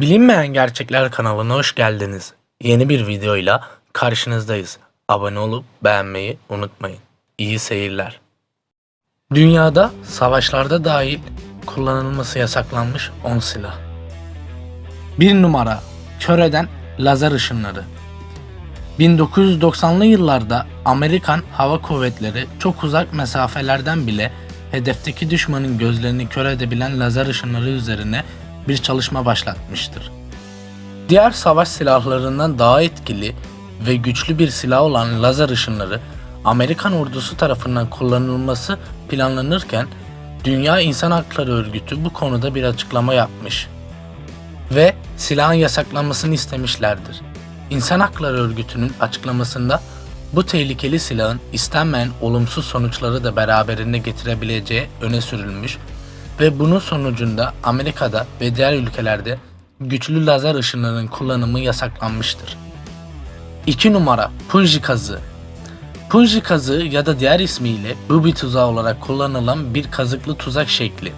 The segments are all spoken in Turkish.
Bilinmeyen Gerçekler kanalına hoş geldiniz. Yeni bir videoyla karşınızdayız. Abone olup beğenmeyi unutmayın. İyi seyirler. Dünyada savaşlarda dahil kullanılması yasaklanmış 10 silah. 1 numara Kör eden lazer ışınları 1990'lı yıllarda Amerikan Hava Kuvvetleri çok uzak mesafelerden bile hedefteki düşmanın gözlerini kör edebilen lazer ışınları üzerine bir çalışma başlatmıştır. Diğer savaş silahlarından daha etkili ve güçlü bir silah olan lazer ışınları Amerikan ordusu tarafından kullanılması planlanırken Dünya İnsan Hakları Örgütü bu konuda bir açıklama yapmış ve silahın yasaklanmasını istemişlerdir. İnsan Hakları Örgütü'nün açıklamasında bu tehlikeli silahın istenmeyen olumsuz sonuçları da beraberinde getirebileceği öne sürülmüş ve bunun sonucunda Amerika'da ve diğer ülkelerde güçlü lazer ışınlarının kullanımı yasaklanmıştır. 2 numara Punji kazığı Punji kazığı ya da diğer ismiyle booby tuzağı olarak kullanılan bir kazıklı tuzak şekli.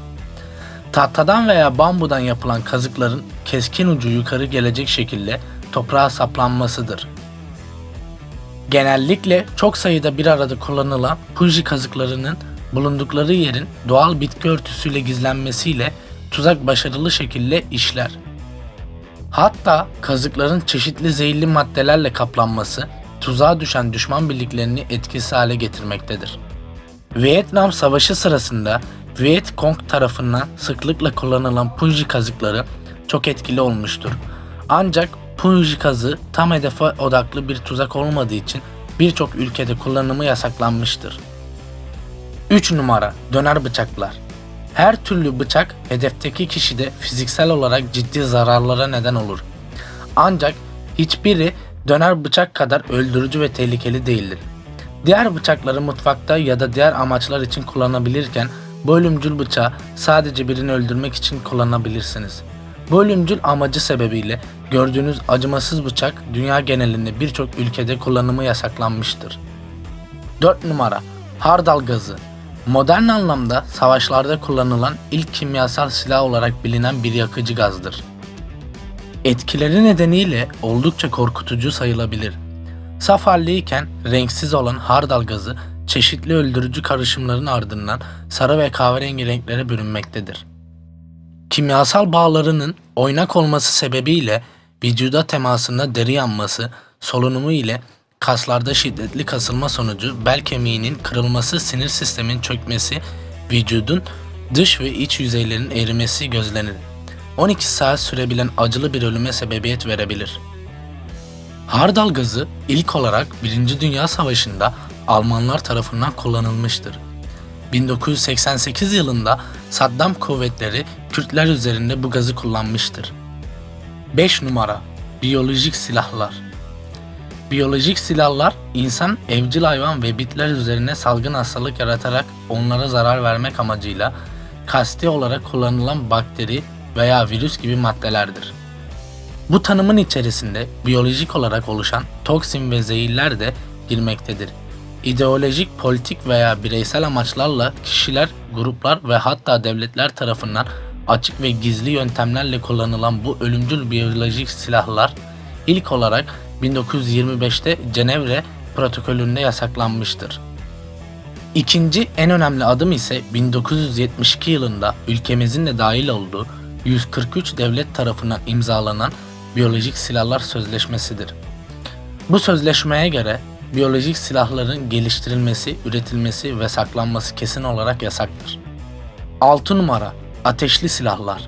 Tahtadan veya bambudan yapılan kazıkların keskin ucu yukarı gelecek şekilde toprağa saplanmasıdır. Genellikle çok sayıda bir arada kullanılan punji kazıklarının bulundukları yerin doğal bitki örtüsüyle gizlenmesiyle tuzak başarılı şekilde işler. Hatta kazıkların çeşitli zehirli maddelerle kaplanması tuzağa düşen düşman birliklerini etkisiz hale getirmektedir. Vietnam Savaşı sırasında Viet Cong tarafından sıklıkla kullanılan punji kazıkları çok etkili olmuştur. Ancak punji kazığı tam hedefe odaklı bir tuzak olmadığı için birçok ülkede kullanımı yasaklanmıştır. 3 numara döner bıçaklar. Her türlü bıçak hedefteki kişide fiziksel olarak ciddi zararlara neden olur. Ancak hiçbiri döner bıçak kadar öldürücü ve tehlikeli değildir. Diğer bıçakları mutfakta ya da diğer amaçlar için kullanabilirken bu ölümcül bıçağı sadece birini öldürmek için kullanabilirsiniz. Bu ölümcül amacı sebebiyle gördüğünüz acımasız bıçak dünya genelinde birçok ülkede kullanımı yasaklanmıştır. 4 numara Hardal gazı Modern anlamda savaşlarda kullanılan ilk kimyasal silah olarak bilinen bir yakıcı gazdır. Etkileri nedeniyle oldukça korkutucu sayılabilir. Saf haldeyken renksiz olan hardal gazı çeşitli öldürücü karışımların ardından sarı ve kahverengi renklere bürünmektedir. Kimyasal bağlarının oynak olması sebebiyle vücuda temasında deri yanması, solunumu ile kaslarda şiddetli kasılma sonucu bel kemiğinin kırılması, sinir sistemin çökmesi, vücudun dış ve iç yüzeylerin erimesi gözlenir. 12 saat sürebilen acılı bir ölüme sebebiyet verebilir. Hardal gazı ilk olarak 1. Dünya Savaşı'nda Almanlar tarafından kullanılmıştır. 1988 yılında Saddam kuvvetleri Kürtler üzerinde bu gazı kullanmıştır. 5 numara Biyolojik silahlar Biyolojik silahlar insan, evcil hayvan ve bitler üzerine salgın hastalık yaratarak onlara zarar vermek amacıyla kasti olarak kullanılan bakteri veya virüs gibi maddelerdir. Bu tanımın içerisinde biyolojik olarak oluşan toksin ve zehirler de girmektedir. İdeolojik, politik veya bireysel amaçlarla kişiler, gruplar ve hatta devletler tarafından açık ve gizli yöntemlerle kullanılan bu ölümcül biyolojik silahlar ilk olarak 1925'te Cenevre protokolünde yasaklanmıştır. İkinci en önemli adım ise 1972 yılında ülkemizin de dahil olduğu 143 devlet tarafından imzalanan Biyolojik Silahlar Sözleşmesidir. Bu sözleşmeye göre biyolojik silahların geliştirilmesi, üretilmesi ve saklanması kesin olarak yasaktır. 6 numara Ateşli silahlar.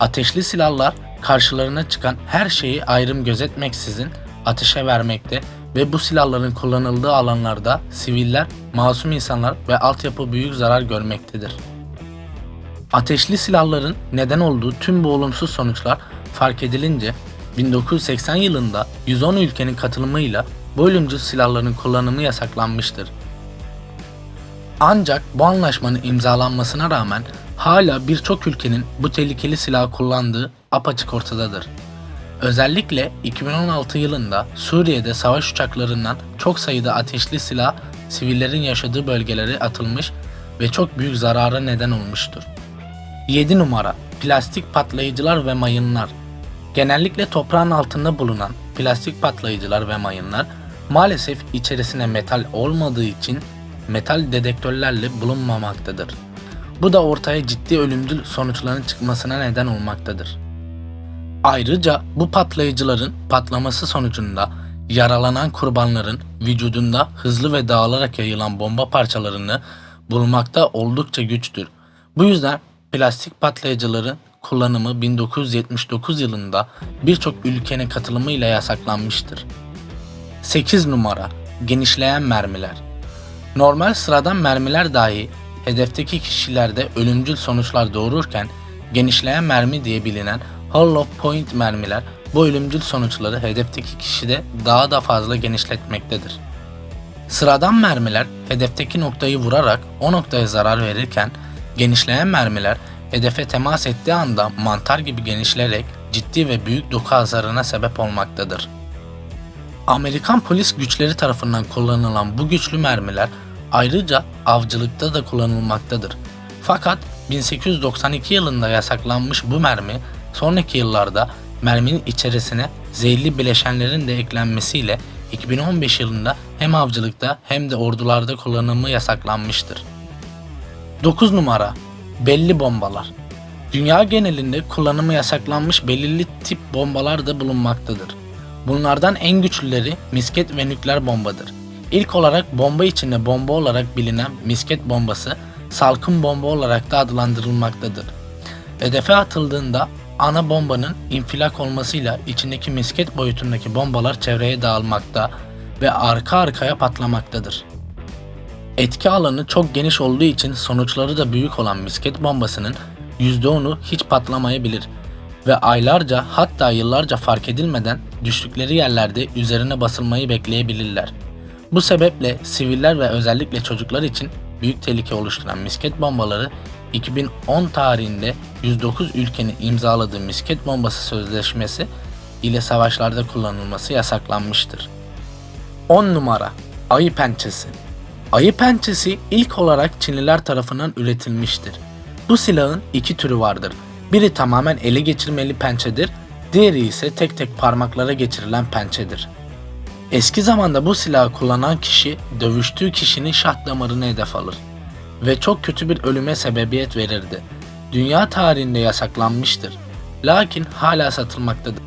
Ateşli silahlar karşılarına çıkan her şeyi ayrım gözetmeksizin ateşe vermekte ve bu silahların kullanıldığı alanlarda siviller, masum insanlar ve altyapı büyük zarar görmektedir. Ateşli silahların neden olduğu tüm bu olumsuz sonuçlar fark edilince 1980 yılında 110 ülkenin katılımıyla bu ölümcül silahların kullanımı yasaklanmıştır. Ancak bu anlaşmanın imzalanmasına rağmen hala birçok ülkenin bu tehlikeli silahı kullandığı apaçık ortadadır. Özellikle 2016 yılında Suriye'de savaş uçaklarından çok sayıda ateşli silah sivillerin yaşadığı bölgelere atılmış ve çok büyük zarara neden olmuştur. 7 numara Plastik patlayıcılar ve mayınlar Genellikle toprağın altında bulunan plastik patlayıcılar ve mayınlar maalesef içerisine metal olmadığı için metal dedektörlerle bulunmamaktadır. Bu da ortaya ciddi ölümcül sonuçların çıkmasına neden olmaktadır. Ayrıca bu patlayıcıların patlaması sonucunda yaralanan kurbanların vücudunda hızlı ve dağılarak yayılan bomba parçalarını bulmakta oldukça güçtür. Bu yüzden plastik patlayıcıların kullanımı 1979 yılında birçok ülkenin katılımıyla yasaklanmıştır. 8 numara Genişleyen mermiler Normal sıradan mermiler dahi hedefteki kişilerde ölümcül sonuçlar doğururken genişleyen mermi diye bilinen hollow point mermiler bu ölümcül sonuçları hedefteki kişide daha da fazla genişletmektedir. Sıradan mermiler hedefteki noktayı vurarak o noktaya zarar verirken genişleyen mermiler hedefe temas ettiği anda mantar gibi genişleyerek ciddi ve büyük doku hasarına sebep olmaktadır. Amerikan polis güçleri tarafından kullanılan bu güçlü mermiler ayrıca avcılıkta da kullanılmaktadır. Fakat 1892 yılında yasaklanmış bu mermi sonraki yıllarda merminin içerisine zehirli bileşenlerin de eklenmesiyle 2015 yılında hem avcılıkta hem de ordularda kullanımı yasaklanmıştır. 9 numara Belli bombalar Dünya genelinde kullanımı yasaklanmış belirli tip bombalar da bulunmaktadır. Bunlardan en güçlüleri misket ve nükleer bombadır. İlk olarak bomba içinde bomba olarak bilinen misket bombası salkım bomba olarak da adlandırılmaktadır. Hedefe atıldığında ana bombanın infilak olmasıyla içindeki misket boyutundaki bombalar çevreye dağılmakta ve arka arkaya patlamaktadır. Etki alanı çok geniş olduğu için sonuçları da büyük olan misket bombasının %10'u hiç patlamayabilir ve aylarca hatta yıllarca fark edilmeden düştükleri yerlerde üzerine basılmayı bekleyebilirler. Bu sebeple siviller ve özellikle çocuklar için büyük tehlike oluşturan misket bombaları 2010 tarihinde 109 ülkenin imzaladığı misket bombası sözleşmesi ile savaşlarda kullanılması yasaklanmıştır. 10 numara Ayı pençesi Ayı pençesi ilk olarak Çinliler tarafından üretilmiştir. Bu silahın iki türü vardır. Biri tamamen ele geçirmeli pençedir, diğeri ise tek tek parmaklara geçirilen pençedir. Eski zamanda bu silahı kullanan kişi dövüştüğü kişinin şah damarını hedef alır ve çok kötü bir ölüme sebebiyet verirdi. Dünya tarihinde yasaklanmıştır. Lakin hala satılmaktadır.